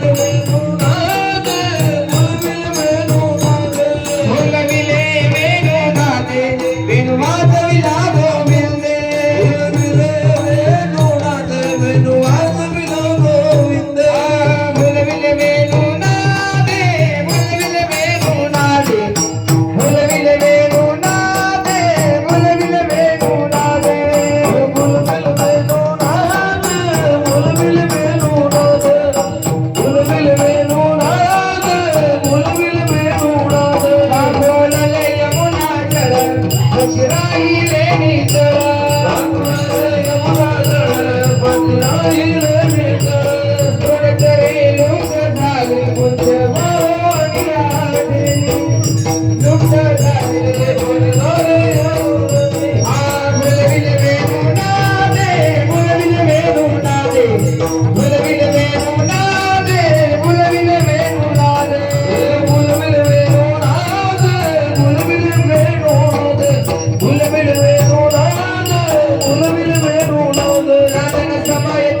Thank you. பத்திராயிலே